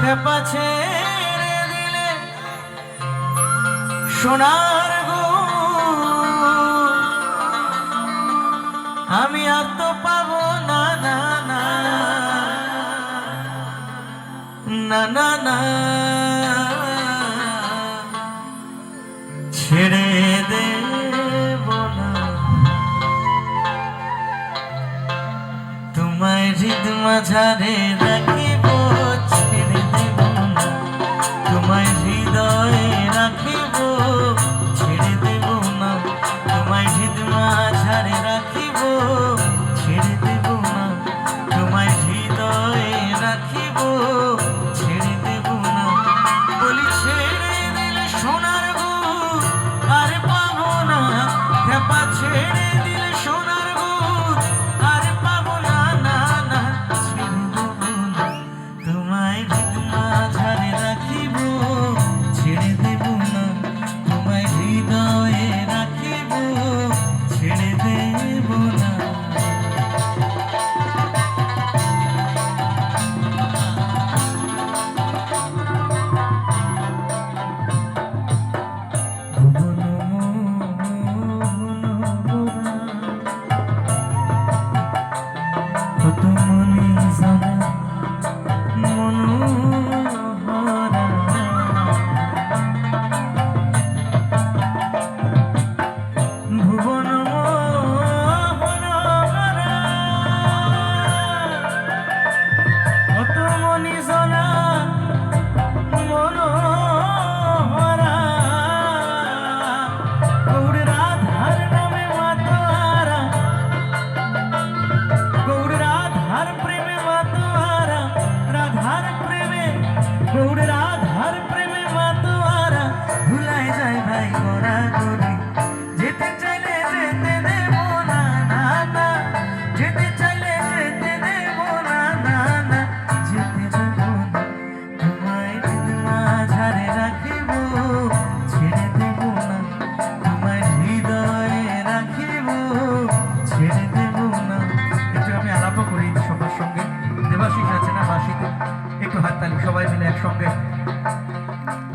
ছেড়ে দিলে সোনার গো আমি আর তো পাবো না না না। না না না। ছেড়ে দেব না। তোমায় হৃদ মাঝারে রাখিব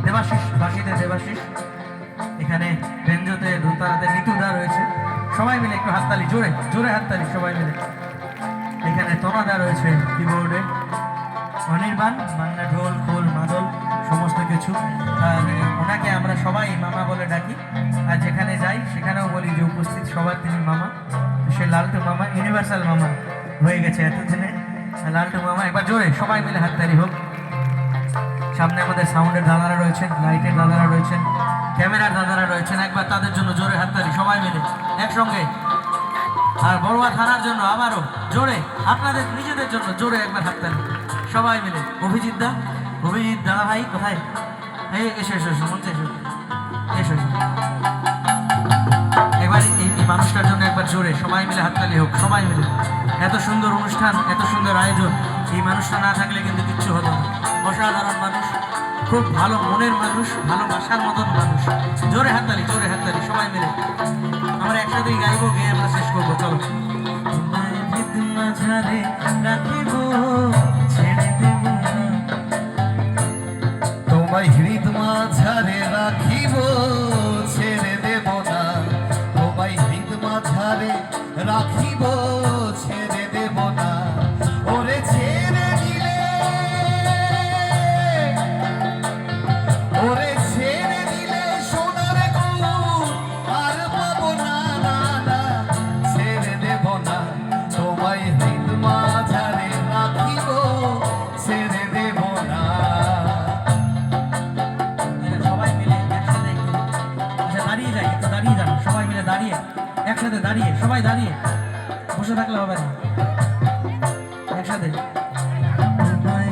দেবাশিস বাসিতে দেবাশিস। এখানে বেঞ্জোতে ধুতারাতে নিতুদা রয়েছে। সবাই মিলে একটু হাততালি, জোরে জোরে হাততালি সবাই মিলে। এখানে তনাদা রয়েছে কিবোর্ডে অনির্বাণ বাংলা ঢোল, খোল, মাদল, সমস্ত কিছু। আর ওনাকে আমরা সবাই মামা বলে ডাকি। আর যেখানে যাই, সেখানেও বলি যে উপস্থিত সবার তিনি মামা। সে লালটু মামা ইউনিভার্সাল মামা হয়ে গেছে এতদিনে। লালটু মামা, একবার জোরে সবাই মিলে হাততালি হোক। সামনে আমাদের সাউন্ডের দাদারা রয়েছেন, লাইটের দাদারা রয়েছেন, ক্যামেরার দাদারা রয়েছেন, একবার তাদের জন্য জোরে হাততালি, সবাই মিলে, একসঙ্গে। আর বড়ুয়া থানার জন্য আবারও জোরে, আপনাদের নিজেদের জন্য জোরে একবার হাততালি, সবাই মিলে। অভিজিৎ দা, অভিজিৎ দাদা ভাই, কোথায়? এই, এসো এসো এসো, মঞ্চে এসো এসো একবার এই মানুষটার জন্য একবার জোরে, সবাই মিলে হাততালি হোক, সবাই মিলে। এত সুন্দর অনুষ্ঠান, এত সুন্দর আয়োজন, এই মানুষটা না থাকলে কিন্তু কিচ্ছু হতো না। অসাধারণ মানুষ। খুব ভালো মনের মানুষ, ভালোবাসার মতন মানুষ। জোরে হাততালি জোরে হাততালি সবাই মিলে। আমরা একসাথেই গাইবো, গিয়ে আমরা শেষ করব, চলো। রাখিব একসাথে দাঁড়িয়ে সবাই দাঁড়িয়ে। বসে থাকলে হবে না। একসাথে। তোমায়